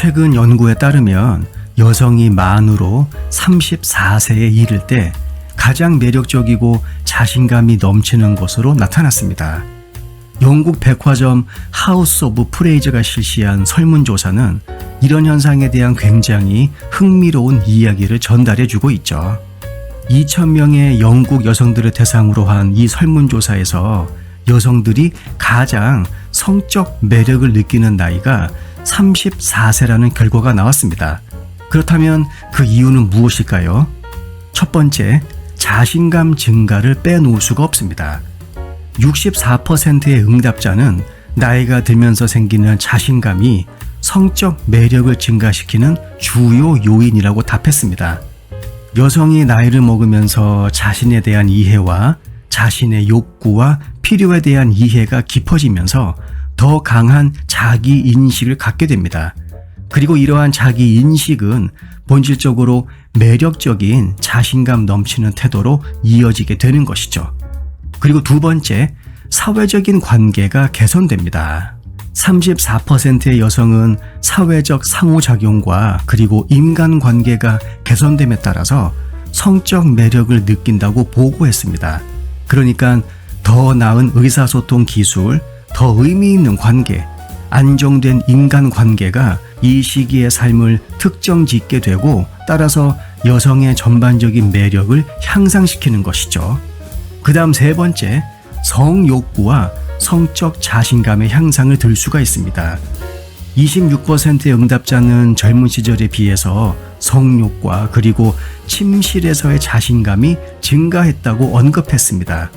최근 연구에 따르면 여성이 만으로 34세에 이를 때 가장 매력적이고 자신감이 넘치는 것으로 나타났습니다. 영국 백화점 하우스 오브 프레이저가 실시한 설문조사는 이런 현상에 대한 굉장히 흥미로운 이야기를 전달해주고 있죠. 2,000명의 영국 여성들을 대상으로 한 이 설문조사에서 여성들이 가장 성적 매력을 느끼는 나이가 34세라는 결과가 나왔습니다. 그렇다면 그 이유는 무엇일까요? 첫 번째, 자신감 증가를 빼놓을 수가 없습니다. 64%의 응답자는 나이가 들면서 생기는 자신감이 성적 매력을 증가시키는 주요 요인이라고 답했습니다. 여성이 나이를 먹으면서 자신에 대한 이해와 자신의 욕구와 필요에 대한 이해가 깊어지면서 더 강한 자기 인식을 갖게 됩니다. 그리고 이러한 자기 인식은 본질적으로 매력적인 자신감 넘치는 태도로 이어지게 되는 것이죠. 그리고 두 번째, 사회적인 관계가 개선됩니다. 34%의 여성은 사회적 상호작용과 그리고 인간관계가 개선됨에 따라서 성적 매력을 느낀다고 보고했습니다. 그러니까 더 나은 의사소통 기술, 더 의미 있는 관계, 안정된 인간 관계가 이 시기의 삶을 특정 짓게 되고 따라서 여성의 전반적인 매력을 향상시키는 것이죠. 그 다음 세 번째, 성욕구와 성적 자신감의 향상을 들 수가 있습니다. 26%의 응답자는 젊은 시절에 비해서 성욕과 그리고 침실에서의 자신감이 증가했다고 언급했습니다.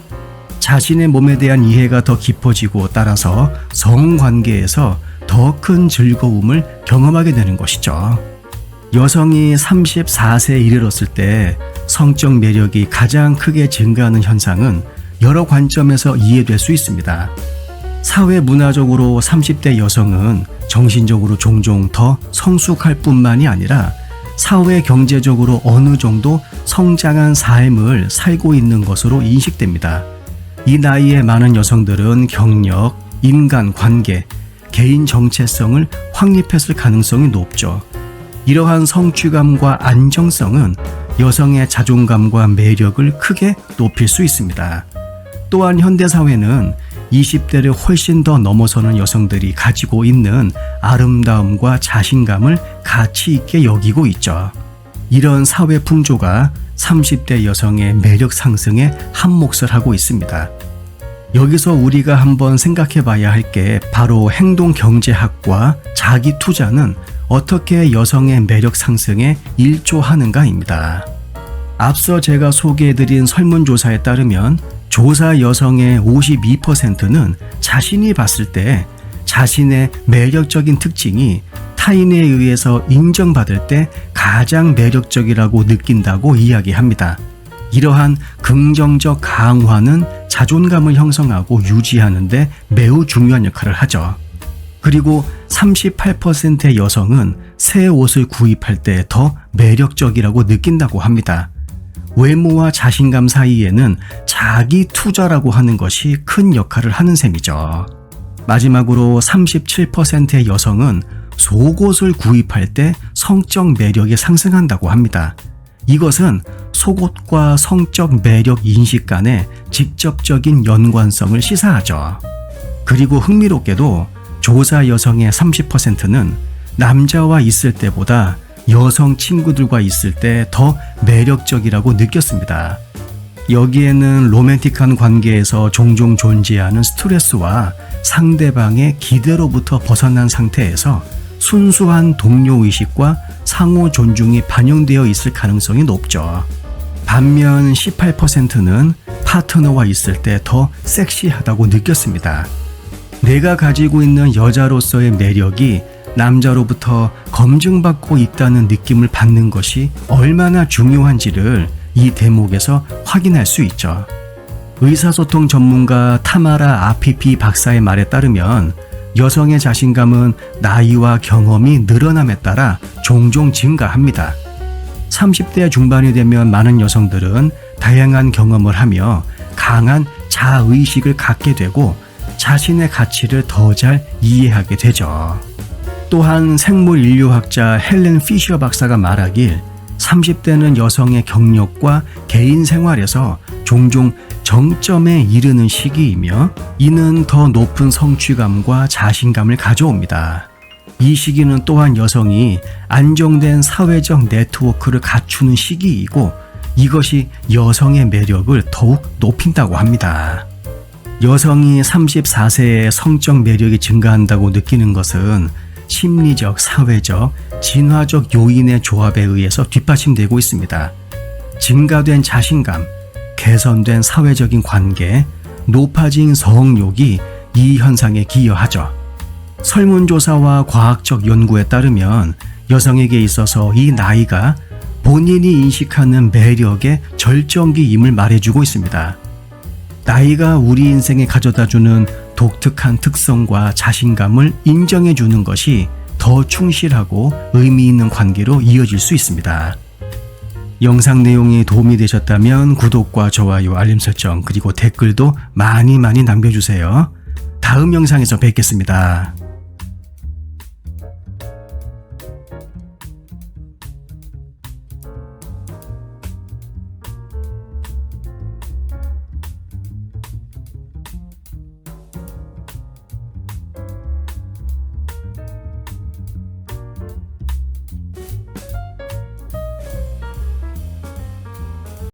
자신의 몸에 대한 이해가 더 깊어지고 따라서 성관계에서 더 큰 즐거움을 경험하게 되는 것이죠. 여성이 34세에 이르렀을 때 성적 매력이 가장 크게 증가하는 현상은 여러 관점에서 이해될 수 있습니다. 사회 문화적으로 30대 여성은 정신적으로 종종 더 성숙할 뿐만이 아니라 사회 경제적으로 어느 정도 성장한 삶을 살고 있는 것으로 인식됩니다. 이 나이에 많은 여성들은 경력, 인간 관계, 개인 정체성을 확립했을 가능성이 높죠. 이러한 성취감과 안정성은 여성의 자존감과 매력을 크게 높일 수 있습니다. 또한 현대사회는 20대를 훨씬 더 넘어서는 여성들이 가지고 있는 아름다움과 자신감을 가치 있게 여기고 있죠. 이런 사회 풍조가 30대 여성의 매력 상승에 한 몫을 하고 있습니다. 여기서 우리가 한번 생각해 봐야 할 게 바로 행동 경제학과 자기 투자는 어떻게 여성의 매력 상승에 일조하는가입니다. 앞서 제가 소개해드린 설문조사에 따르면 조사 여성의 52%는 자신이 봤을 때 자신의 매력적인 특징이 타인에 의해서 인정받을 때 가장 매력적이라고 느낀다고 이야기합니다. 이러한 긍정적 강화는 자존감을 형성하고 유지하는데 매우 중요한 역할을 하죠. 그리고 38%의 여성은 새 옷을 구입할 때 더 매력적이라고 느낀다고 합니다. 외모와 자신감 사이에는 자기 투자라고 하는 것이 큰 역할을 하는 셈이죠. 마지막으로 37%의 여성은 속옷을 구입할 때 성적 매력이 상승한다고 합니다. 이것은 속옷과 성적 매력 인식 간의 직접적인 연관성을 시사하죠. 그리고 흥미롭게도 조사 여성의 30%는 남자와 있을 때보다 여성 친구들과 있을 때 더 매력적이라고 느꼈습니다. 여기에는 로맨틱한 관계에서 종종 존재하는 스트레스와 상대방의 기대로부터 벗어난 상태에서 순수한 동료 의식과 상호 존중이 반영되어 있을 가능성이 높죠. 반면 18%는 파트너와 있을 때 더 섹시하다고 느꼈습니다. 내가 가지고 있는 여자로서의 매력이 남자로부터 검증받고 있다는 느낌을 받는 것이 얼마나 중요한지를 이 대목에서 확인할 수 있죠. 의사소통 전문가 타마라 아피피 박사의 말에 따르면 여성의 자신감은 나이와 경험이 늘어남에 따라 종종 증가합니다. 30대 중반이 되면 많은 여성들은 다양한 경험을 하며 강한 자의식을 갖게 되고 자신의 가치를 더 잘 이해하게 되죠. 또한 생물 인류학자 헬렌 피셔 박사가 말하길 30대는 여성의 경력과 개인 생활에서 종종 정점에 이르는 시기이며 이는 더 높은 성취감과 자신감을 가져옵니다. 이 시기는 또한 여성이 안정된 사회적 네트워크를 갖추는 시기이고 이것이 여성의 매력을 더욱 높인다고 합니다. 여성이 34세에 성적 매력이 증가한다고 느끼는 것은 심리적, 사회적, 진화적 요인의 조합에 의해서 뒷받침되고 있습니다. 증가된 자신감, 개선된 사회적인 관계, 높아진 성욕이 이 현상에 기여하죠. 설문조사와 과학적 연구에 따르면 여성에게 있어서 이 나이가 본인이 인식하는 매력의 절정기임을 말해주고 있습니다. 나이가 우리 인생에 가져다 주는 독특한 특성과 자신감을 인정해 주는 것이 더 충실하고 의미 있는 관계로 이어질 수 있습니다. 영상 내용이 도움이 되셨다면 구독과 좋아요, 알림 설정, 그리고 댓글도 많이 많이 남겨주세요. 다음 영상에서 뵙겠습니다.